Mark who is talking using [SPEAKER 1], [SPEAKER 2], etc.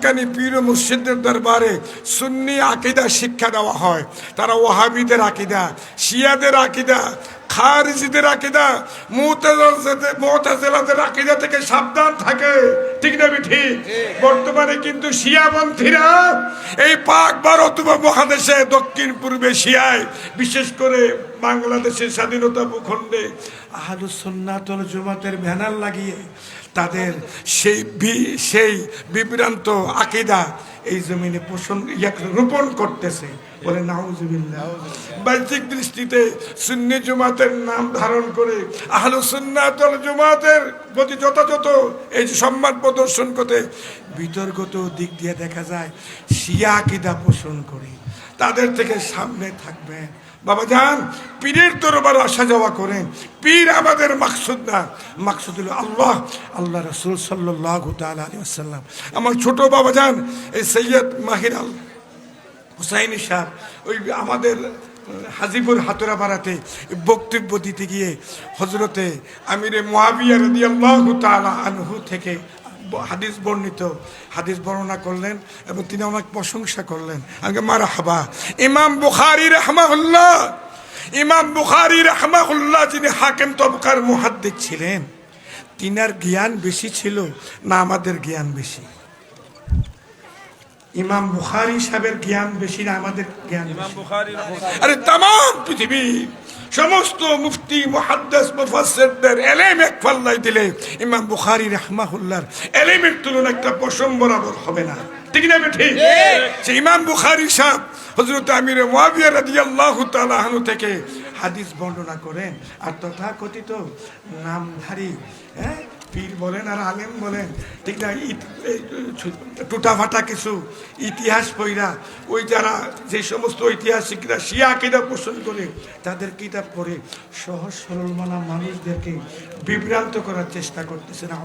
[SPEAKER 1] হক্কানি পীর মুর্শিদের দরবারে সুন্নি আকিদা শিক্ষা দেওয়া হয়। তারা ওহাবিদের আকিদা, শিয়াদের আকিদা, খারিজিদের আকিদা মোতাজেলাদের আকিদা থেকে সাবধান থাকে। ঠিক না ঠিক। বর্তমানে কিন্তু শিয়াপন্থীরা এই পাক ভারত উপমহাদেশে দক্ষিণ পূর্বে শিয়ায়, বিশেষ করে বাংলাদেশের স্বাধীনতা ভূখণ্ডে আহলুসন্নাতল জমাতের ব্যানার লাগিয়ে তাদের সেই সেই বিভ্রান্ত আকিদা এই জমিনে পোষণ রোপণ করতেছে। বলে নাউজুবিল্লাহ। বাহ্যিক দৃষ্টিতে সুন্নি জমাতের নাম ধারণ করে আহলু সুন্নাতল জমাতের প্রতি যথাযথ এই সম্মান প্রদর্শন করতে। বিতর্কত দিক দিয়ে দেখা যায়, শিয়া আকিদা পোষণ করে। তাদের থেকে সামনে থাকবেন বাবা যান পীরের দরবার আসা যাওয়া করেন। পীর আমাদের মাকসুদ না। মাকসুদ হলো আল্লাহ। আল্লাহ রসুল সাল্লাহ আলী আমার ছোট বাবা যান এই সৈয়দ মাহির আল হুসাইনি সাহ ওই আমাদের হাজিপুর হাতুরা পাড়াতে বক্তব্য দিতে গিয়ে হজরতে আমিরে মহাবিয়া রদি আল্লাহ আনহু থেকে হাদিস বর্ণিত। হাদিস বর্ণনা করলেন এবং তিনি অনেক প্রশংসা করলেন। আগে মারা হাবা ইমাম বুখারি রহমাহুল্লাহ। ইমাম বুখারি রহমাহুল্লাহ যিনি হাকেম তবকার মুহাদ্দিক ছিলেন তিনার জ্ঞান বেশি ছিল না আমাদের জ্ঞান বেশি। ইমাম বুখারি সাহেবের জ্ঞান বেশি না আমাদের জ্ঞান? আরে তাম পৃথিবী সমস্ত মুফতি মহাদ্দাস মুফাসসিরদের এলেম এক পাল্লাই দিলে ইমাম বুখারী রাহমাহুল্লাহর এলেমের তুলনা একটা পশম বরাবর হবে না। ঠিক না ঠিক। সে ইমাম বুখারী সাহেব হযরত আমির মুয়াবিয়া রাদিয়াল্লাহু তাআলা আনহু থেকে হাদিস বর্ণনা করেন। আর তথাকথিত নামধারী হ্যাঁ পীর বলেন আর আলেম বলেন, ঠিক না? টুটা ফাটা কিছু ইতিহাস পইরা, ওই যারা যে সমস্ত ঐতিহাসিকরা শিয়া কিতাব পোষণ করে, তাদের কিতাব পড়ে সহজ সরল মানা মানুষদেরকে বিভ্রান্ত করার চেষ্টা করতেছে না